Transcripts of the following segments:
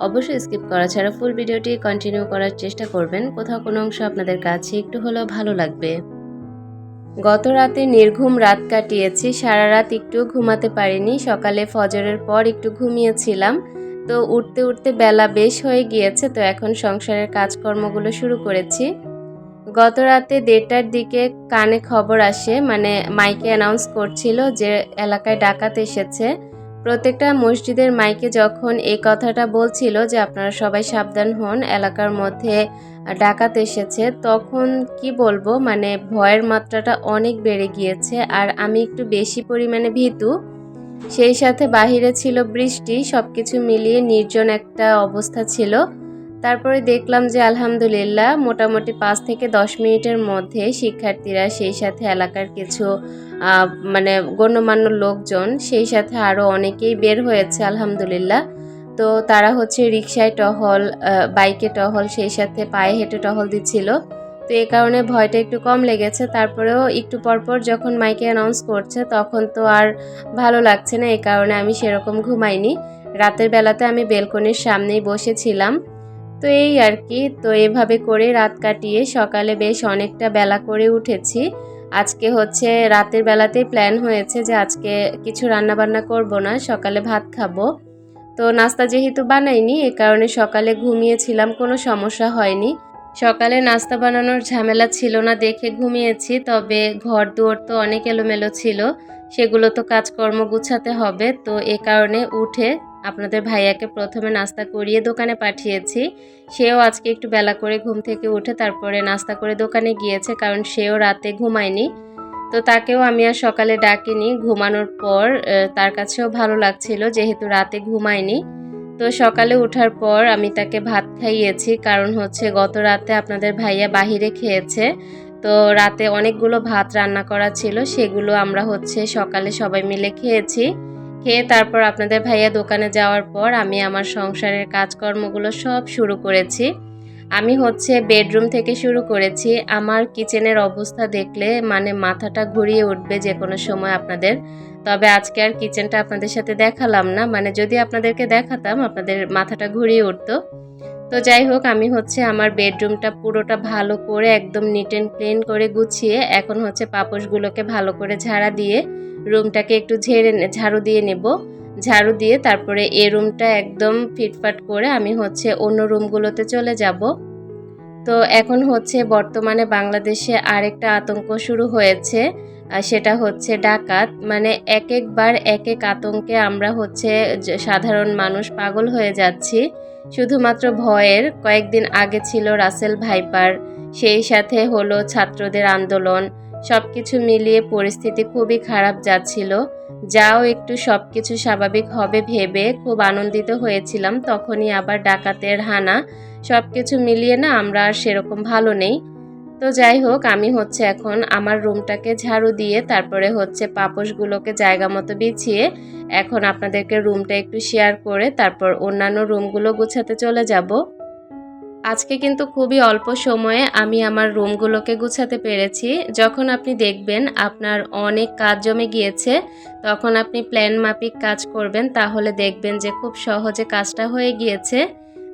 অবশ্যই স্কিপ করা ছাড়া ফুল ভিডিওটি কন্টিনিউ করার চেষ্টা করবেন। কোথাও কোনো অংশ আপনাদের কাছে একটু হলেও ভালো লাগবে। গত রাতে নির্ঘুম রাত কাটিয়েছি, সারা রাত একটু ঘুমাতে পারিনি, সকালে ফজরের পর একটু ঘুমিয়েছিলাম। তো উঠতে উঠতে বেলা বেশ হয়ে গিয়েছে, তো এখন সংসারের কাজকর্মগুলো শুরু করেছি। গত রাতে দেড়টার দিকে কানে খবর আসে মানে মাইকে অ্যানাউন্স করছিল যে এলাকায় ডাকাত এসেছে। প্রত্যেকটা মসজিদের মাইকে যখন এই কথাটা বলছিল যে আপনারা সবাই সাবধান হন, এলাকার মধ্যে ডাকাত এসেছে, তখন কি বলব মানে ভয়ের মাত্রাটা অনেক বেড়ে গিয়েছে আর আমি একটু বেশি পরিমাণে ভীতু। সেই সাথে বাহিরে ছিল বৃষ্টি সব কিছু মিলিয়ে নির্জন একটা অবস্থা ছিল। তারপরে দেখলাম যে আলহামদুলিল্লাহ মোটামুটি পাঁচ থেকে দশ মিনিটের মধ্যে শিক্ষার্থীরা সেই সাথে এলাকার কিছু মানে গণ্যমান্য লোকজন সেই সাথে আরও অনেকেই বের হয়েছে আলহামদুলিল্লাহ। তো তারা হচ্ছে রিক্সায় টহল বাইকে টহল, সেই সাথে পায়ে হেঁটে টহল দিচ্ছিল। তো এই কারণে ভয়টা একটু কম লেগেছে। তারপরেও একটু পরপর যখন মাইকে অ্যানাউন্স করছে, তখন তো আর ভালো লাগছে না। এই কারণে আমি সেরকম ঘুমাইনি। রাতের বেলাতে আমি বেলকনির সামনেই বসেছিলাম। তো এই আর কি, তো এভাবে করে রাত কাটিয়ে সকালে বেশ অনেকটা বেলা করে উঠেছি। আজকে হচ্ছে রাতের বেলাতেই প্ল্যান হয়েছে যে আজকে কিছু রান্না বান্না করব না, সকালে ভাত খাব। তো নাস্তা যেহেতু বানাইনি, এ কারণে সকালে ঘুমিয়েছিলাম, কোনো সমস্যা হয়নি। সকালে নাস্তা বানানোর ঝামেলা ছিল না দেখে ঘুমিয়েছি, তবে ঘর দুয়ার তো অনেক এলোমেলো ছিল, সেগুলো তো কাজকর্ম গুছাতে হবে। তো এ কারণে উঠে আপনাদের ভাইয়াকে প্রথমে নাস্তা করিয়ে দোকানে পাঠিয়েছি। সেও আজকে একটু বেলা করে ঘুম থেকে উঠে তারপরে নাস্তা করে দোকানে গিয়েছে কারণ সেও রাতে ঘুমায়নি। তো তাকেও আমি আর সকালে ডাকিনি। ঘুমানোর পর তার কাছেও ভালো লাগছিল যেহেতু রাতে ঘুমায়নি। তো সকালে ওঠার পর আমি তাকে ভাত খাইয়েছি। কারণ হচ্ছে গত রাতে আপনাদের ভাইয়া বাহিরে খেয়েছে। তো রাতে অনেকগুলো ভাত রান্না করা ছিল। সেগুলো আমরা হচ্ছে সকালে সবাই মিলে খেয়েছি। খেয়ে তারপর আপনাদের ভাইয়া দোকানে যাওয়ার পর আমি আমার সংসারের কাজকর্মগুলো সব শুরু করেছি। আমি হচ্ছে বেডরুম থেকে শুরু করেছি। আমার কিচেনের অবস্থা দেখলে মানে মাথাটা ঘুরিয়ে উঠবে যে কোনো সময় আপনাদের। তবে আজকে আর কিচেনটা আপনাদের সাথে দেখালাম না। মানে যদি আপনাদেরকে দেখাতাম, আপনাদের মাথাটা ঘুরিয়ে উঠতো। তো যাই হোক, আমি হচ্ছে আমার বেডরুমটা পুরোটা ভালো করে একদম নিট অ্যান্ড ক্লিন করে গুছিয়ে এখন হচ্ছে পাপোশগুলোকে ভালো করে ঝাড়া দিয়ে রুমটাকে একটু ঝেড়ে ঝাড়ু দিয়ে নেব। ঝাড়ু দিয়ে তারপরে এ রুমটা একদম ফিটফাট করে আমি হচ্ছে অন্য রুমগুলোতে চলে যাব। তো এখন হচ্ছে বর্তমানে বাংলাদেশে আরেকটা আতঙ্ক শুরু হয়েছে সেটা হচ্ছে ডাকাত। মানে এক একবার এক এক আতঙ্কে আমরা হচ্ছে সাধারণ মানুষ পাগল হয়ে যাচ্ছি। শুধুমাত্র ভয়ের কয়েকদিন আগে ছিল রাসেল ভাইপার। সেই সাথে হলো ছাত্রদের আন্দোলন। সব কিছু মিলিয়ে পরিস্থিতি খুবই খারাপ যাচ্ছিল। যাও একটু সব কিছু স্বাভাবিক হবে ভেবে খুব আনন্দিত হয়েছিলাম, তখনই আবার ডাকাতের হানা। সব কিছু মিলিয়ে না আমরা আর সেরকম ভালো নেই। তো যাই হোক, আমি হচ্ছে এখন আমার রুমটাকে ঝাড়ু দিয়ে তারপরে হচ্ছে পাপোশগুলোকে জায়গা মতো বিছিয়ে এখন আপনাদেরকে রুমটা একটু শেয়ার করে তারপর অন্যান্য রুমগুলো গুছাতে চলে যাব। আজকে কিন্তু খুবই অল্প সময়ে আমি আমার রুমগুলোকে গুছাতে পেরেছি। যখন আপনি দেখবেন আপনার অনেক কাজ জমে গিয়েছে, তখন আপনি প্ল্যান মাফিক কাজ করবেন, তাহলে দেখবেন যে খুব সহজে কাজটা হয়ে গিয়েছে।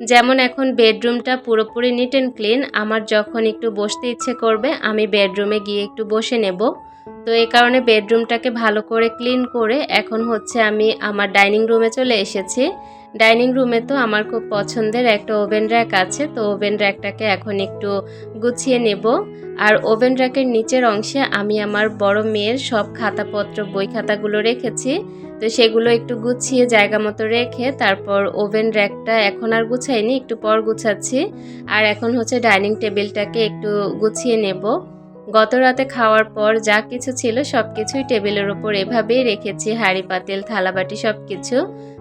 যেমন এখন বেডরুমটা পুরোপুরি নিট অ্যান্ড ক্লিন, আমার যখন একটু বসতে ইচ্ছে করবে, আমি বেডরুমে গিয়ে একটু বসে নেব। তো এই কারণে বেডরুমটাকে ভালো করে ক্লিন করে এখন হচ্ছে আমি আমার ডাইনিং রুমে চলে এসেছি। ডাইনিং রুমে তো আমার খুব পছন্দের একটা ওভেন র্যাক আছে, তো ওভেন র্যাকটাকে এখন একটু গুছিয়ে নেব। আর ওভেন র্যাকের নিচের অংশে আমি আমার বড় মেয়ের সব খাতাপত্র, বই খাতাগুলো রেখেছি। তো সেগুলো একটু গুছিয়ে জায়গা মতো রেখে তারপর ওভেন র্যাকটা এখন আর গুছাইনি, একটু পর গুছাচ্ছি। আর এখন হচ্ছে ডাইনিং টেবিলটাকে একটু গুছিয়ে নেব। গত রাতে খাওয়ার পর যা কিছু ছিল সব কিছুই টেবিলের ওপর এভাবেই রেখেছি, হাঁড়ি, পাতিল, থালাবাটি সব কিছু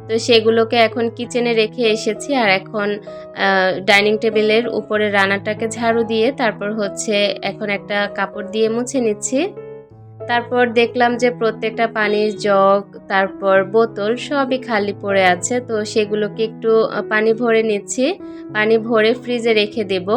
তো সেগুলোকে এখন কিচেনে রেখে এসেছি আর এখন ডাইনিং টেবিলের উপরে রান্নাটাকে ঝাড়ু দিয়ে তারপর হচ্ছে এখন একটা কাপড় দিয়ে মুছে নিচ্ছি। তারপর দেখলাম যে প্রত্যেকটা পানির জগ, তারপর বোতল সবই খালি পড়ে আছে। তো সেগুলোকে একটু পানি ভরে নিচ্ছি। পানি ভরে ফ্রিজে রেখে দেব।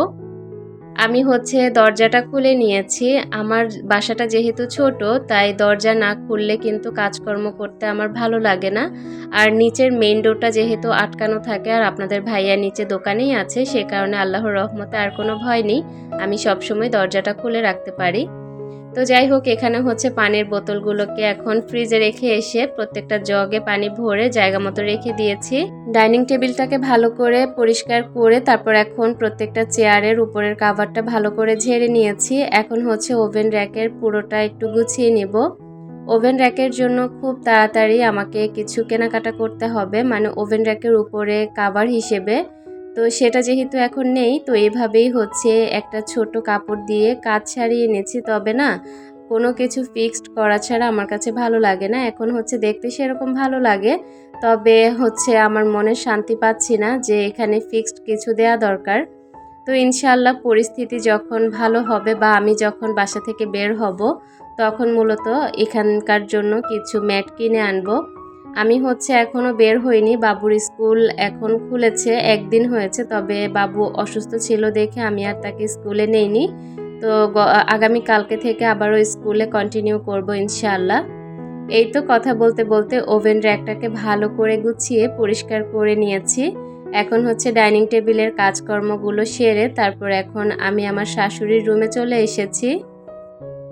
আমি হচ্ছে দরজাটা খুলে নিয়েছি। আমার বাসাটা যেহেতু ছোট, তাই দরজা না খুললে কিন্তু কাজকর্ম করতে আমার ভালো লাগে না। আর নিচের মেইন ডোরটা যেহেতু আটকানো থাকে, আর আপনাদের ভাইয়া নিচে দোকানেই আছে, সে কারণে আল্লাহর রহমতে আর কোনো ভয় নেই। আমি সবসময় দরজাটা খুলে রাখতে পারি। তো যাই হোক, এখানে হচ্ছে পানির বোতলগুলোকে এখন ফ্রিজে রেখে এসে প্রত্যেকটা জগে পানি ভরে জায়গা মতো রেখে দিয়েছি। ডাইনিং টেবিলটাকে ভালো করে পরিষ্কার করে তারপর এখন প্রত্যেকটা চেয়ারের উপরের কাভারটা ভালো করে ঝেড়ে নিয়েছি। এখন হচ্ছে ওভেন র্যাকের পুরোটা একটু গুছিয়ে নিব। ওভেন র্যাকের জন্য খুব তাড়াতাড়ি আমাকে কিছু কেনাকাটা করতে হবে মানে ওভেন র্যাকের উপরে কাভার হিসেবে। তো সেটা যেহেতু এখন নেই, তো এভাবেই হচ্ছে একটা ছোট কাপড় দিয়ে কাজ ছাড়িয়ে নিয়েছি তবে না, কোনো কিছু ফিক্সড করা ছাড়া আমার কাছে ভালো লাগে না। এখন হচ্ছে দেখতে সেরকম ভালো লাগে, তবে হচ্ছে আমার মনে শান্তি পাচ্ছি না যে এখানে ফিক্সড কিছু দেয়া দরকার। তো ইনশাল্লাহ পরিস্থিতি যখন ভালো হবে বা আমি যখন বাসা থেকে বের হব, তখন মূলত এখানকার জন্য কিছু ম্যাট কিনে আনব। আমি হচ্ছে এখনও বের হইনি। বাবুর স্কুল এখন খুলেছে, একদিন হয়েছে, তবে বাবু অসুস্থ ছিল দেখে আমি আর তাকে স্কুলে নেইনি। তো আগামী কালকে থেকে আবারও স্কুলে কন্টিনিউ করব ইনশাআল্লাহ। এই তো কথা বলতে বলতে ওভেন র্যাকটাকে ভালো করে গুছিয়ে, পরিষ্কার করে নিয়েছি। এখন হচ্ছে ডাইনিং টেবিলের কাজকর্মগুলো সেরে, তারপর এখন আমি আমার শাশুড়ির রুমে চলে এসেছি।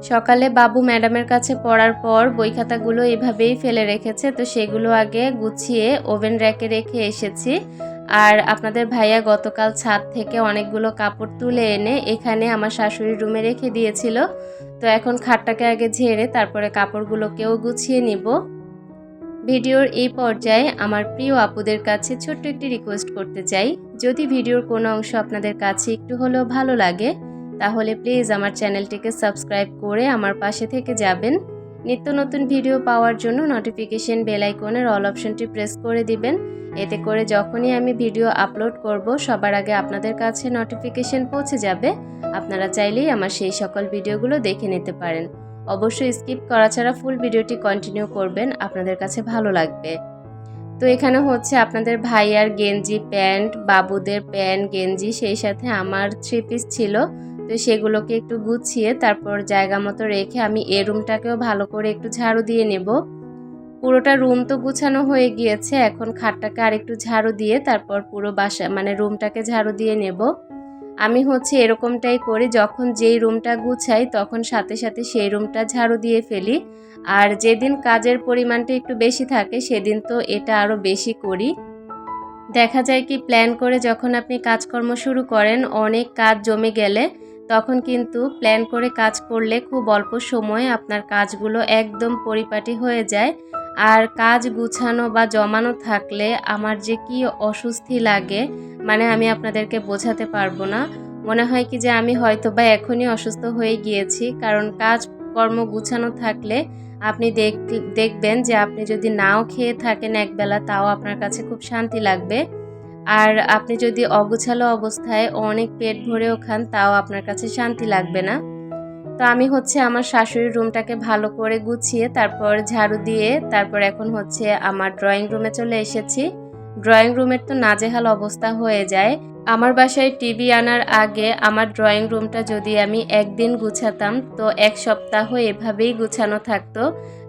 সকালে বাবু ম্যাডামের কাছে পড়ার পর বই খাতাগুলো এভাবেই ফেলে রেখেছে, তো সেগুলো আগে গুছিয়ে ওভেন র্যাকে রেখে এসেছি। আর আপনাদের ভাইয়া গতকাল ছাদ থেকে অনেকগুলো কাপড় তুলে এনে এখানে আমার শাশুড়ির রুমে রেখে দিয়েছিল। তো এখন খাটটাকে আগে ঝেড়ে তারপরে কাপড়গুলোকেও গুছিয়ে নিব। ভিডিওর এই পর্যায়ে আমার প্রিয় আপুদের কাছে ছোট্ট একটি রিকোয়েস্ট করতে চাই। যদি ভিডিওর কোনো অংশ আপনাদের কাছে একটু হলেও ভালো লাগে তাহলে প্লিজ আমার চ্যানেলটিকে সাবস্ক্রাইব করে আমার পাশে থেকে যাবেন। নিত্য নতুন ভিডিও পাওয়ার জন্য নোটিফিকেশন বেল আইকনের অল অপশনটি প্রেস করে দিবেন। এতে করে যখনই আমি ভিডিও আপলোড করব, সবার আগে আপনাদের কাছে নোটিফিকেশন পৌঁছে যাবে। আপনারা চাইলেই আমার সেই সকল ভিডিওগুলো দেখে নিতে পারেন। অবশ্যই স্কিপ করা ছাড়া ফুল ভিডিওটি কন্টিনিউ করবেন, আপনাদের কাছে ভালো লাগবে। তো এখানে হচ্ছে আপনাদের ভাইয়ার গেঞ্জি, প্যান্ট, বাবুদের প্যান্ট, গেঞ্জি, সেই সাথে আমার থ্রি পিস ছিল। তো সেগুলোকে একটু গুছিয়ে তারপর জায়গা মতো রেখে আমি এ রুমটাকেও ভালো করে একটু ঝাড়ু দিয়ে নেব। পুরোটা রুম তো গুছানো হয়ে গিয়েছে, এখন খাটটাকে আর একটু ঝাড়ু দিয়ে তারপর পুরো বাসা মানে রুমটাকে ঝাড়ু দিয়ে নেব। আমি হচ্ছে এরকমটাই করি, যখন যেই রুমটা গুছাই তখন সাথে সাথে সেই রুমটা ঝাড়ু দিয়ে ফেলি। আর যেদিন কাজের পরিমাণটা একটু বেশি থাকে সেদিন তো এটা আরও বেশি করি। দেখা যায় কি প্ল্যান করে যখন আপনি কাজকর্ম শুরু করেন, অনেক কাজ জমে গেলে তখন কিন্তু প্ল্যান করে কাজ করলে খুব অল্প সময়ে আপনার কাজগুলো একদম পরিপাটি হয়ে যায়। আর কাজ গুছানো বা জমানো থাকলে আমার যে কি অস্বস্তি লাগে মানে আমি আপনাদেরকে বোঝাতে পারব না। মনে হয় কি যে আমি হয়তো বা এখনই অসুস্থ হয়ে গিয়েছি, কারণ কাজ কর্ম গুছানো থাকলে আপনি দেখ, দেখবেন যে আপনি যদি নাও খেয়ে থাকেন একবেলা, তাও আপনার কাছে খুব শান্তি লাগবে। আর আপনি যদি অগুছালো অবস্থায় অনেক পেট ভরেও খান, তাও আপনার কাছে শান্তি লাগবে না। তো আমি হচ্ছে আমার শাশুড়ির রুমটাকে ভালো করে গুছিয়ে, তারপর ঝাড়ু দিয়ে, তারপর এখন হচ্ছে আমার ড্রয়িং রুমে চলে এসেছি। ড্রয়িং রুমের তো নাজেহাল অবস্থা হয়ে যায়। আমার বাসায় টিভি আনার আগে আমার ড্রয়িং রুমটা যদি আমি একদিন গুছাতাম, তো এক সপ্তাহ এভাবেই গুছানো থাকতো।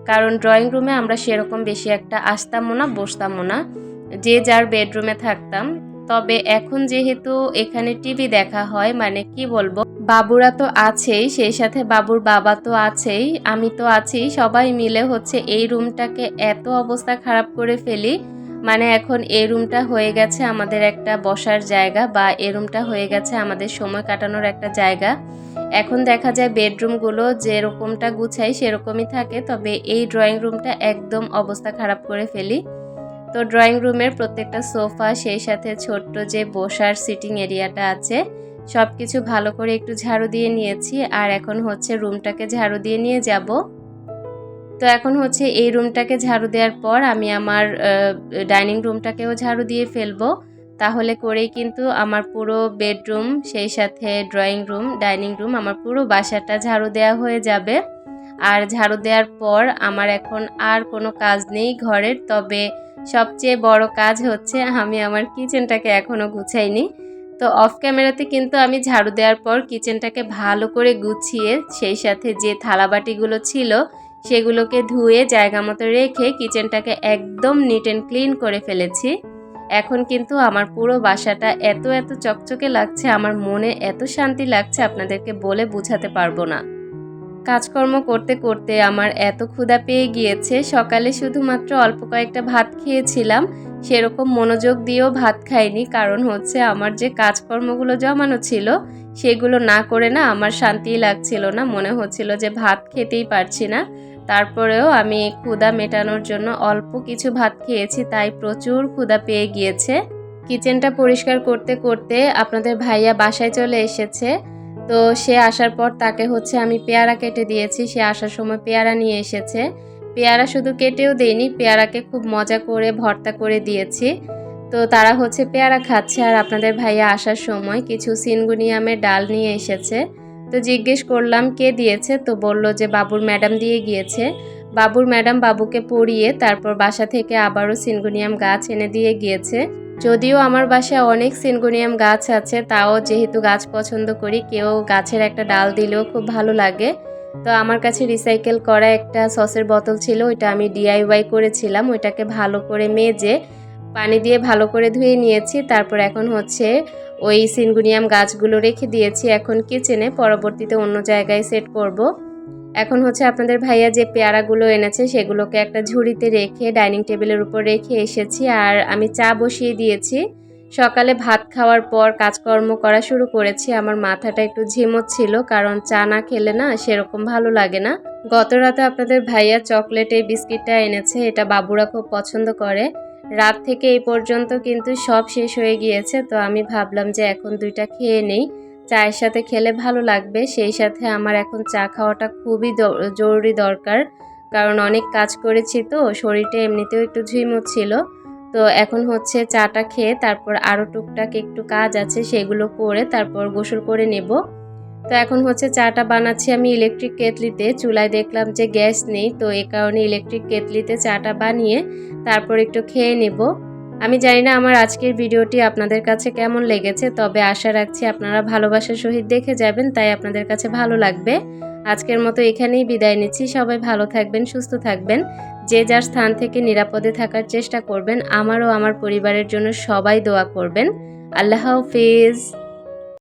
কারণ ড্রয়িং রুমে আমরা সেরকম বেশি একটা আসতামও না, বসতামও না। যে যার বেডরুমে থাকতাম। তবে এখন যেহেতু এখানে টিভি দেখা হয় মানে কি বলব? বাবুরা তো আছেই, সেই সাথে বাবুর বাবা তো আছেই, আমি তো আছি। সবাই মিলে হচ্ছে এই রুমটাকে এত অবস্থা খারাপ করে ফেলি। মানে এখন এই রুমটা হয়ে গেছে আমাদের একটা বসার জায়গা বা এই রুমটা হয়ে গেছে আমাদের সময় কাটানোর একটা জায়গা। এখন দেখা যায় বেডরুমগুলো যেরকমটা গুছাই সেরকমই থাকে, তবে এই ড্রয়িং রুমটা একদম অবস্থা খারাপ করে ফেলি। তো ড্রয়িং রুমের প্রত্যেকটা সোফা, সেই সাথে ছোট্ট যে বসার সিটিং এরিয়াটা আছে সব কিছু ভালো করে একটু ঝাড়ু দিয়ে নিয়েছি। আর এখন হচ্ছে রুমটাকে ঝাড়ু দিয়ে নিয়ে যাব। তো এখন হচ্ছে এই রুমটাকে ঝাড়ু দেওয়ার পর আমি আমার ডাইনিং রুমটাকেও ঝাড়ু দিয়ে ফেলব। তাহলে করেই কিন্তু আমার পুরো বেডরুম, সেই সাথে ড্রয়িং রুম, ডাইনিং রুম, আমার পুরো বাসাটা ঝাড়ু দেওয়া হয়ে যাবে। আর ঝাড়ু দেওয়ার পর আমার এখন আর কোনো কাজ নেই ঘরের, তবে সবচেয়ে বড় কাজ হচ্ছে আমি আমার কিচেনটাকে এখনও গুছাইনি। তো অফ ক্যামেরাতে কিন্তু আমি ঝাড়ু দেওয়ার পর কিচেনটাকে ভালো করে গুছিয়ে সেই সাথে যে থালাবাটিগুলো ছিল সেগুলোকে ধুয়ে জায়গা মতো রেখে কিচেনটাকে একদম নিট অ্যান্ড ক্লিন করে ফেলেছি। এখন কিন্তু আমার পুরো বাসাটা এত এত চকচকে লাগছে, আমার মনে এত শান্তি লাগছে, আপনাদেরকে বলে বোঝাতে পারব না। কাজকর্ম করতে করতে আমার এত ক্ষুধা পেয়ে গিয়েছে, সকালে শুধুমাত্র অল্প কয়েকটা ভাত খেয়েছিলাম, সেরকম মনোযোগ দিয়েও ভাত খাইনি। কারণ হচ্ছে আমার যে কাজকর্মগুলো জমানো ছিল, সেগুলো না করে না আমার শান্তিই লাগছিল না। মনে হচ্ছিল যে ভাত খেতেই পারছি না। তারপরেও আমি ক্ষুধা মেটানোর জন্য অল্প কিছু ভাত খেয়েছি, তাই প্রচুর ক্ষুধা পেয়ে গিয়েছে। কিচেনটা পরিষ্কার করতে করতে আপনাদের ভাইয়া বাসায় চলে এসেছে। তো সে আসার পর তাকে হচ্ছে আমি পেয়ারা কেটে দিয়েছি। সে আসার সময় পেয়ারা নিয়ে এসেছে। পেয়ারা শুধু কেটেও দেইনি, পেয়ারাকে খুব মজা করে, ভর্তা করে দিয়েছি। তো তারা হচ্ছে পেয়ারা খাচ্ছে। আর আপনাদের ভাইয়া আসার সময় কিছু সিনগুনিয়ামের ডাল নিয়ে এসেছে। তো জিজ্ঞেস করলাম, কে দিয়েছে? তো বলল যে বাবুর ম্যাডাম দিয়ে গিয়েছে। বাবুর ম্যাডাম বাবুকে পড়িয়ে তারপর বাসা থেকে আবারও সিনগুনিয়াম গাছ এনে দিয়ে গিয়েছে। যদিও আমার বাসায় অনেক সিনগোনিয়াম গাছ আছে, তাও যেহেতু গাছ পছন্দ করি, কেউ গাছের একটা ডাল দিলেও খুব ভালো লাগে। তো আমার কাছে রিসাইকেল করা একটা সসের বোতল ছিল, ওইটা আমি ডিআইওয়াই করেছিলাম, ওইটাকে ভালো করে মেজে পানি দিয়ে ভালো করে ধুয়ে নিয়েছি। তারপর এখন হচ্ছে ওই সিনগুনিয়াম গাছগুলো রেখে দিয়েছি, এখন কিচেনে পরবর্তীতে অন্য জায়গায় সেট করব। এখন হচ্ছে আপনাদের ভাইয়া যে পেয়ারাগুলো এনেছে সেগুলোকে একটা ঝুড়িতে রেখে, ডাইনিং টেবিলের উপর রেখে এসেছি আর আমি চা বসিয়ে দিয়েছি। সকালে ভাত খাওয়ার পর কাজকর্ম করা শুরু করেছি। আমার মাথাটা একটু ঝিমোচ্ছিল কারণ চা না খেলে না সেরকম ভালো লাগে না। গত রাতে আপনাদের ভাইয়া চকলেট এই বিস্কিটটা এনেছে, এটা বাবুরা খুব পছন্দ করে। রাত থেকে এই পর্যন্ত কিন্তু সব শেষ হয়ে গিয়েছে, তো আমি ভাবলাম যে এখন দুইটা খেয়ে নেই। চায়ের সাথে খেলে ভালো লাগবে। সেই সাথে আমার এখন চা খাওয়াটা খুবই জরুরি দরকার। কারণ অনেক কাজ করেছি তো, শরীরটা এমনিতেও একটু ঝিমুচ্ছিল তো এখন হচ্ছে চাটা খেয়ে তারপর আরও টুকটাক একটু কাজ আছে, সেগুলো করে তারপর গোসল করে নেব। তো এখন হচ্ছে চাটা বানাচ্ছি আমি ইলেকট্রিক কেতলিতে চুলায় দেখলাম যে গ্যাস নেই, তো এ কারণে ইলেকট্রিক কেতলিতে চাটা বানিয়ে তারপর একটু খেয়ে নেব। আমি জানি না আমার আজকের ভিডিওটি আপনাদের কাছে কেমন লেগেছে, তবে আশা রাখছি আপনারা ভালোবাসার সহিত দেখে যাবেন, তাই আপনাদের কাছে ভালো লাগবে। আজকের মতো এখানেই বিদায় নিচ্ছি, সবাই ভালো থাকবেন, সুস্থ থাকবেন। যে যার স্থান থেকে নিরাপদে থাকার চেষ্টা করবেন, আমারও আমার পরিবারের জন্য সবাই দোয়া করবেন। আল্লাহ হাফিজ।